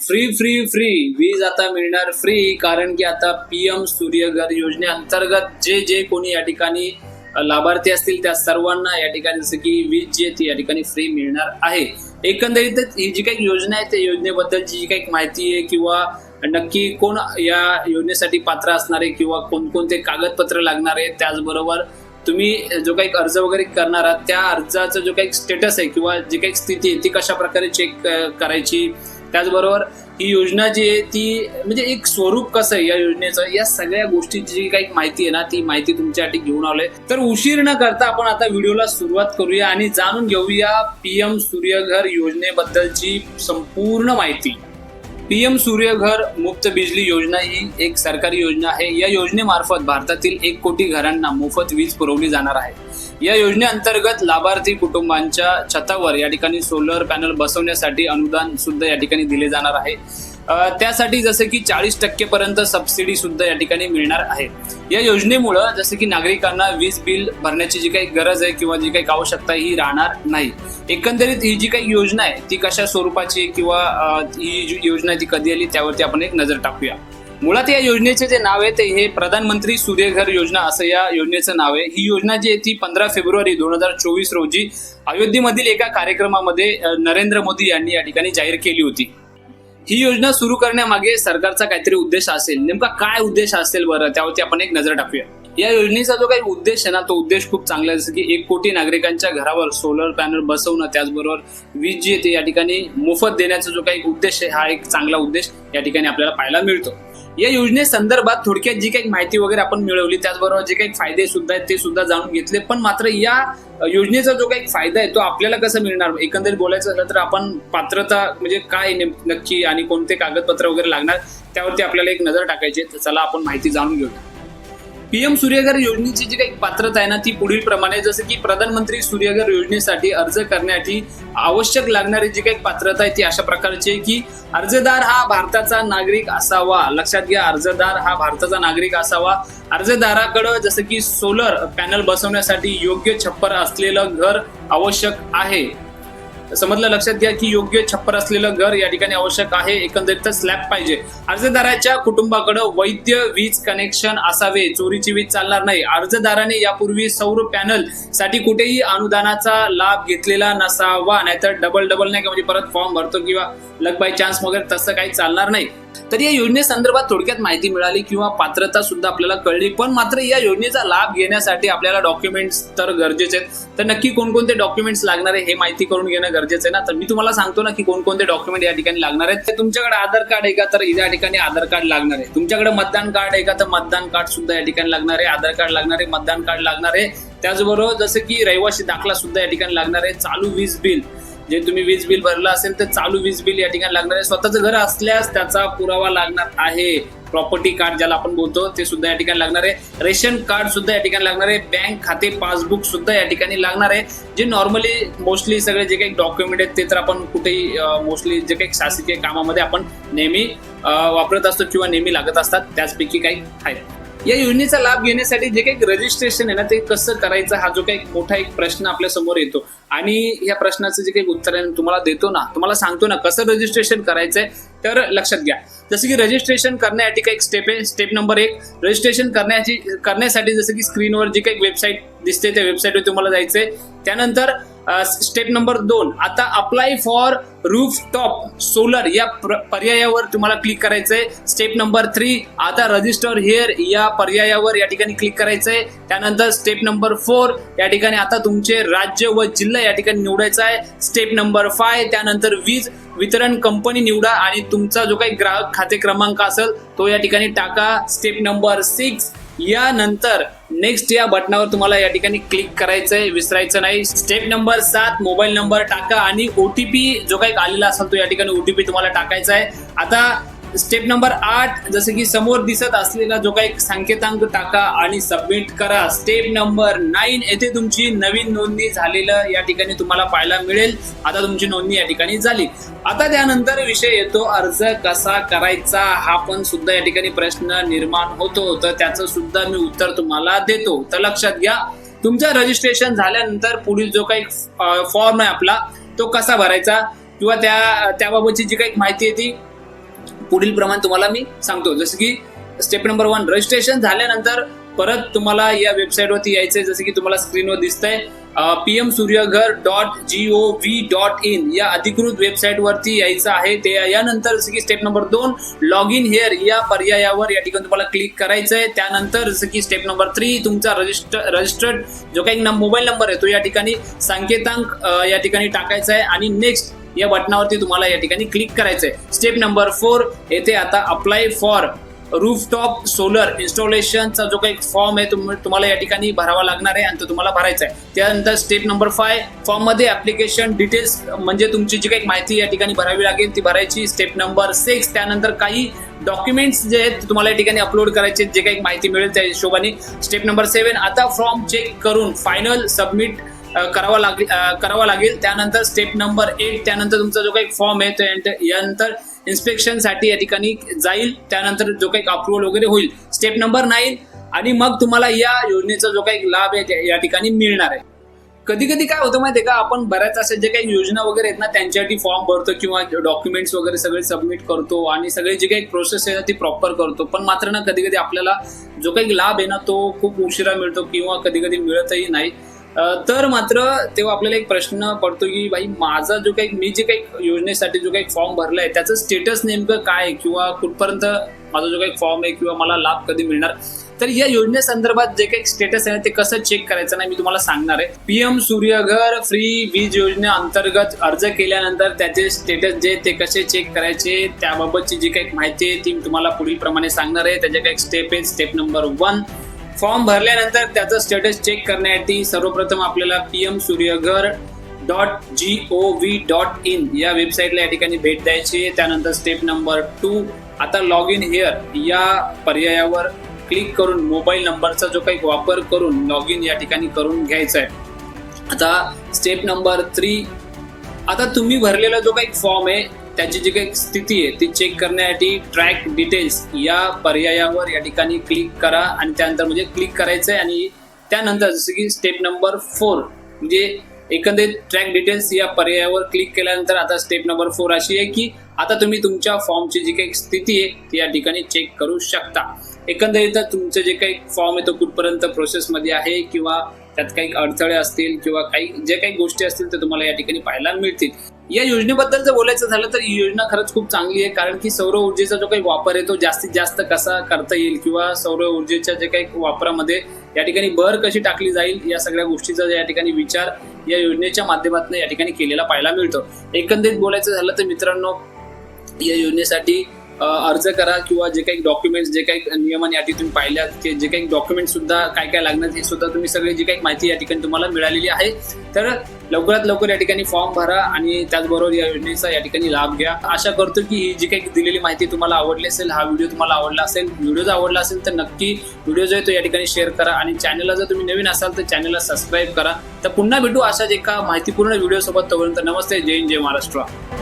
Free free free वीज आता मिळणार फ्री कारण की आता पीएम सूर्यघर योजनेअंतर्गत जे जे कोणी या ठिकाणी लाभार्थी असतील त्या सर्वांना या ठिकाणी जसं की वीज जी आहे ती या ठिकाणी फ्री मिळणार आहे. एकंदरीतच ही जी काही योजना आहे त्या योजनेबद्दलची जी काही माहिती आहे किंवा नक्की कोण या योजनेसाठी पात्र असणार आहे किंवा कोणकोणते कागदपत्र लागणार आहे त्याचबरोबर तुम्ही जो काही अर्ज वगैरे करणार आहात त्या अर्जाचा जो काही स्टेटस आहे किंवा जी काही स्थिती आहे ती कशा प्रकारे चेक करायची त्याचबरोबर ही योजना जी आहे ती म्हणजे एक स्वरूप कसं आहे या योजनेचं? या सगळ्या गोष्टीची जी काही माहिती आहे ना ती माहिती तुमच्यासाठी घेऊन आलोय. तर उशीर न करता आपण आता व्हिडिओला सुरुवात करूया आणि जाणून घेऊया पीएम सूर्यघर योजनेबद्दलची संपूर्ण माहिती. पीएम सूर्यघर मुफ्त बिजली योजना ही एक सरकारी योजना आहे. या योजनेमार्फत भारतातील एक कोटी घरांना मोफत वीज पुरवली जाणार आहे. या योजनेअंतर्गत लाभार्थी कुटुंबांच्या छतावर या ठिकाणी सोलर पॅनल बसवण्यासाठी अनुदान सुद्धा या ठिकाणी दिले जाणार आहे. त्यासाठी जसं की चाळीस टक्केपर्यंत सबसिडी सुद्धा या ठिकाणी मिळणार आहे. या योजनेमुळं जसं की नागरिकांना वीज बिल भरण्याची जी काही गरज आहे किंवा जी काही आवश्यकता ही राहणार नाही. एकंदरीत ही जी काही योजना आहे ती कशा स्वरूपाची किंवा ही जी योजना जी ती कधी आली त्यावरती आपण एक नजर टाकूया. मुळात या योजनेचे जे नाव आहे ते हे प्रधानमंत्री सूर्यघर योजना असं या योजनेचं नाव आहे. ही योजना जी आहे ती पंधरा फेब्रुवारी दोन हजार चोवीस रोजी अयोध्येमधील एका कार्यक्रमामध्ये नरेंद्र मोदी यांनी या ठिकाणी जाहीर केली होती. ही योजना सुरू करण्यामागे सरकारचा काहीतरी उद्देश असेल. नेमका काय उद्देश असेल बरं? त्यावरती आपण एक नजर टाकूया. या योजनेचा जो काही उद्देश आहे ना तो उद्देश खूप चांगला आहे. जसं की एक कोटी नागरिकांच्या घरावर सोलर पॅनल बसवणं त्याचबरोबर वीज जी येते या ठिकाणी मोफत देण्याचा जो काही उद्देश आहे हा एक चांगला उद्देश या ठिकाणी आपल्याला पाहायला मिळतो. या योजनेसंदर्भात थोडक्यात जी काही माहिती वगैरे आपण मिळवली त्याचबरोबर जे काही फायदे सुद्धा आहेत ते सुद्धा जाणून घेतले. पण मात्र या योजनेचा जो काही फायदा आहे तो आपल्याला कसा मिळणार? एकंदरीत बोलायचं झालं तर आपण पात्रता म्हणजे काय नेम- नक्की आणि कोणते कागदपत्र वगैरे लागणार त्यावरती आपल्याला एक नजर टाकायची आहे. तर चला आपण माहिती जाणून घेऊया. पीएम सूर्यघर योजनेची जी काही पात्रता आहे ना ती पुढील प्रमाणे जसं की प्रधानमंत्री सूर्यघर योजनेसाठी अर्ज करण्यासाठी आवश्यक लागणारी जी काही पात्रता आहे ती अशा प्रकारची आहे की अर्जदार हा भारताचा नागरिक असावा. लक्षात घ्या अर्जदार हा भारताचा नागरिक असावा. अर्जदाराकडं जसं की सोलर पॅनल बसवण्यासाठी योग्य छप्पर असलेलं घर आवश्यक आहे. समजलं लक्षात घ्या की योग्य छप्पर असलेलं घर या ठिकाणी आवश्यक आहे. एकंदरीत स्लॅब पाहिजे. अर्जदाराच्या कुटुंबाकडे वैद्य वीज कनेक्शन असावे. चोरीची वीज चालणार नाही. अर्जदाराने यापूर्वी सौर पॅनलसाठी कुठेही अनुदानाचा लाभ घेतलेला नसावा. नाहीतर डबल डबल नाही का म्हणजे परत फॉर्म भरतो किंवा लग बाय चान्स वगैरे तसं काही चालणार नाही. तर या योजनेसंदर्भात थोडक्यात माहिती मिळाली किंवा पात्रता सुद्धा आपल्याला कळली. पण मात्र या योजनेचा लाभ घेण्यासाठी आपल्याला डॉक्युमेंट्स तर गरजेचे आहेत तर नक्की कोणकोणते डॉक्युमेंट्स लागणार आहे हे माहिती करून घेणं गरजेचं आहे ना. तर मी तुम्हाला सांगतो ना की कोणकोणते डॉक्युमेंट या ठिकाणी लागणार आहेत. ते तुमच्याकडे आधार कार्ड आहे का? तर या ठिकाणी आधार कार्ड लागणार आहे. तुमच्याकडे मतदान कार्ड आहे का? तर मतदान कार्ड सुद्धा या ठिकाणी लागणार आहे. आधार कार्ड लागणार आहे मतदान कार्ड लागणार आहे. त्याचबरोबर जसं की रहिवासी दाखला सुद्धा या ठिकाणी लागणार आहे. चालू वीज बिल. जे तुम्ही वीज बिल भरलं असेल तर चालू वीज बिल या ठिकाणी लागणार आहे. स्वतःचं घर असल्यास त्याचा पुरावा लागणार आहे. प्रॉपर्टी कार्ड ज्याला आपण बोलतो ते सुद्धा या ठिकाणी लागणार आहे. रेशन कार्ड सुद्धा या ठिकाणी लागणार आहे. बँक खाते पासबुक सुद्धा या ठिकाणी लागणार आहे. जे नॉर्मली मोस्टली सगळे जे काही डॉक्युमेंट आहेत ते तर आपण कुठेही मोस्टली जे काही शासकीय कामामध्ये आपण नेहमी वापरत असतो किंवा नेहमी लागत असतात. त्याचपैकी काही आहेत या योजनेचा लाभ घेण्यासाठी जे काही रजिस्ट्रेशन आहे ना ते कसं करायचं हा जो काही मोठा एक प्रश्न आपल्यासमोर येतो. आणि या प्रश्नाचं जे काही उत्तर आहे तुम्हाला देतो ना तुम्हाला सांगतो ना कसं रजिस्ट्रेशन करायचंय तर लक्षात घ्या. जसं की रजिस्ट्रेशन करण्यासाठी काही स्टेप आहे स्टेप नंबर एक रजिस्ट्रेशन करण्याची करण्यासाठी जसं की स्क्रीनवर जी काही वेबसाईट दिसते त्या वेबसाईटवर तुम्हाला जायचंय. त्यानंतर स्टेप नंबर दोन. आता apply for roof top solar या प्र- पर्यायावर तुम्हाला क्लिक करायचंय. स्टेप नंबर थ्री आता रजिस्टर हेअर या पर्यायावर या ठिकाणी क्लिक करायचंय. त्यानंतर स्टेप नंबर फोर या ठिकाणी आता तुमचे राज्य व जिल्हा या ठिकाणी निवडायचा आहे. स्टेप नंबर फाय त्यानंतर वीज वितरण कंपनी निवडा आणि तुमचा जो काही ग्राहक खाते क्रमांक असेल तो या ठिकाणी टाका. स्टेप नंबर सिक्स यानंतर नेक्स्ट या बटनावर तुम्हाला या ठिकाणी क्लिक करायचंय विसरायचं नाही. स्टेप नंबर सात मोबाईल नंबर टाका आणि ओटीपी जो काही आलेला असेल तो या ठिकाणी ओटीपी तुम्हाला टाकायचा आहे. आता स्टेप नंबर आठ जसं की समोर दिसत असलेला जो काही संकेतांक टाका आणि सबमिट करा. स्टेप नंबर नाईन येथे तुमची नवीन नोंदणी झालेलं या ठिकाणी तुम्हाला पाहायला मिळेल. आता तुमची नोंदणी या ठिकाणी झाली. आता त्यानंतर विषय येतो अर्ज कसा करायचा? हा पण सुद्धा या ठिकाणी प्रश्न निर्माण होतो. तर त्याचं सुद्धा मी उत्तर तुम्हाला देतो. तर लक्षात घ्या तुमचं रजिस्ट्रेशन झाल्यानंतर पुढील जो काही फॉर्म आहे आपला तो कसा भरायचा? किंवा त्या त्याबाबतची जी काही माहिती आहे ती पुढील प्रमाण तुम्हाला मी सांगतो. जसं की स्टेप नंबर वन रजिस्ट्रेशन झाल्यानंतर परत तुम्हाला या वेबसाईटवरती यायचंय. जसं की तुम्हाला स्क्रीनवर दिसतंय. PM Suryaghar dot G O V dot in या अधिकृत वेबसाईटवरती यायचं आहे. ते यानंतर जसं की स्टेप नंबर दोन लॉग इन हेअर या पर्यायावर या ठिकाणी तुम्हाला क्लिक करायचं आहे त्यानंतर जसं की स्टेप नंबर थ्री तुमचा रजिस्टर रजिस्टर्ड जो काही मोबाईल नंबर आहे तो या ठिकाणी संकेतांक या ठिकाणी टाकायचा आहे आणि नेक्स्ट या बटनावरती तुम्हाला या ठिकाणी क्लिक करायचं आहे स्टेप नंबर फोर येथे आता अप्लाय फॉर रूफटॉप सोलर इन्स्टॉलेशनचा जो काही फॉर्म आहे तुम- तुम्हाला या ठिकाणी भरावा लागणार आहे आणि तो तुम्हाला भरायचा आहे. त्यानंतर स्टेप नंबर फाय फॉर्ममध्ये ऍप्लिकेशन डिटेल्स म्हणजे तुमची जी काही माहिती या ठिकाणी भरावी लागेल ती भरायची. स्टेप नंबर सिक्स त्यानंतर काही डॉक्युमेंट्स जे आहेत तुम्हाला या ठिकाणी अपलोड करायचे आहेत, जे काही माहिती मिळेल त्या हिशोबाने. स्टेप नंबर सेवन आता फॉर्म चेक करून फायनल सबमिट करावा लागेल करावा लागेल. त्यानंतर स्टेप नंबर एट त्यानंतर तुमचा जो काही फॉर्म आहे तो यानंतर- यानंतर इन्स्पेक्शनसाठी या ठिकाणी जाईल. त्यानंतर जो काही अप्रुव्हल वगैरे होईल. स्टेप नंबर नाईन आणि मग तुम्हाला या योजनेचा जो काही लाभ आहे या ठिकाणी मिळणार आहे. कधी कधी काय होतं माहितीये का? आपण बऱ्याच अशा जे काही योजना वगैरे आहेत ना त्यांच्यासाठी फॉर्म भरतो किंवा डॉक्युमेंट्स वगैरे सगळे सबमिट करतो आणि सगळे जे काही प्रोसेस आहे ना ती प्रॉपर करतो. पण मात्र ना कधी कधी आपल्याला जो काही लाभ आहे ना तो खूप उशिरा मिळतो किंवा कधी कधी मिळतही नाही. तर मात्र तेव्हा आपल्याला एक प्रश्न पडतो की भाई माझा जो काही मी जे काही योजनेसाठी जो काही फॉर्म भरला आहे त्याचं स्टेटस नेमकं काय आहे? किंवा कुठपर्यंत माझा जो काही फॉर्म आहे किंवा मला लाभ कधी मिळणार? तर या योजनेसंदर्भात जे काही स्टेटस आहे ते कसं चेक करायचं नाही मी तुम्हाला सांगणार आहे. पीएम सूर्यघर फ्री वीज योजनेअंतर्गत अर्ज केल्यानंतर त्याचे स्टेटस जे ते कसे चेक करायचे? त्याबाबतची जी काही माहिती आहे ती मी तुम्हाला पुढील प्रमाणे सांगणार आहे. त्याचे काही स्टेप आहे स्टेप नंबर वन फॉर्म भरल्यानंतर त्याचं स्टेटस चेक करण्यासाठी सर्वप्रथम आपल्याला P M Suryaghar dot G O V dot in या वेबसाईटला या ठिकाणी भेट द्यायची आहे. त्यानंतर स्टेप नंबर टू आता लॉग इन हेअर या पर्यायावर क्लिक करून मोबाईल नंबरचा जो काही वापर करून लॉग इन या ठिकाणी करून घ्यायचा आहे आता स्टेप नंबर थ्री आता तुम्ही भरलेला जो काही फॉर्म आहे त्याची जी काही स्थिती आहे ती चेक करण्यासाठी ट्रॅक डिटेल्स या पर्यायावर या ठिकाणी क्लिक करा आणि त्यानंतर म्हणजे क्लिक करायचं आहे आणि त्यानंतर जसं की स्टेप नंबर फोर म्हणजे एकंदरीत ट्रॅक डिटेल्स या पर्यायावर क्लिक केल्यानंतर आता स्टेप नंबर फोर अशी आहे की आता तुम्ही तुमच्या फॉर्मची जी काही स्थिती आहे ती या ठिकाणी चेक करू शकता. एकंदरीत तुमचं जे काही फॉर्म आहे तो कुठपर्यंत प्रोसेसमध्ये आहे किंवा त्यात काही अडथळे असतील किंवा काही जे काही गोष्टी असतील ते तुम्हाला या ठिकाणी पाहायला मिळतील. या योजनेबद्दल जर बोलायचं झालं तर ही योजना खरंच खूप चांगली आहे कारण की सौर ऊर्जेचा जो काही वापर आहे तो जास्तीत जास्त कसा करता येईल किंवा सौर ऊर्जेच्या जे काही वापरामध्ये या ठिकाणी भर कशी टाकली जाईल या सगळ्या गोष्टीचा या ठिकाणी विचार या योजनेच्या माध्यमातून या ठिकाणी केलेला पाहायला मिळतो. एकंदरीत बोलायचं झालं तर मित्रांनो या योजनेसाठी अर्ज करा किंवा जे काही डॉक्युमेंट्स जे काही नियमन या तुम्ही पाहिल्यात जे काही डॉक्युमेंट सुद्धा काय काय लागणार हे सुद्धा तुम्ही सगळी जी काही माहिती या ठिकाणी तुम्हाला मिळालेली आहे. तर लवकरात लवकर या ठिकाणी फॉर्म भरा आणि त्याचबरोबर या योजनेचा या ठिकाणी लाभ घ्या. आशा करतो की ही जी काही दिलेली माहिती तुम्हाला आवडली असेल हा व्हिडिओ तुम्हाला आवडला असेल व्हिडिओ जर आवडला असेल तर नक्की व्हिडिओ जो आहे तो या ठिकाणी शेअर करा आणि चॅनलला जर तुम्ही नवीन असाल तर चॅनलला सबस्क्राईब करा. तर पुन्हा भेटू अशाच एका माहितीपूर्ण व्हिडिओ सोबत. तोपर्यंत नमस्ते जय हिंद जय महाराष्ट्र.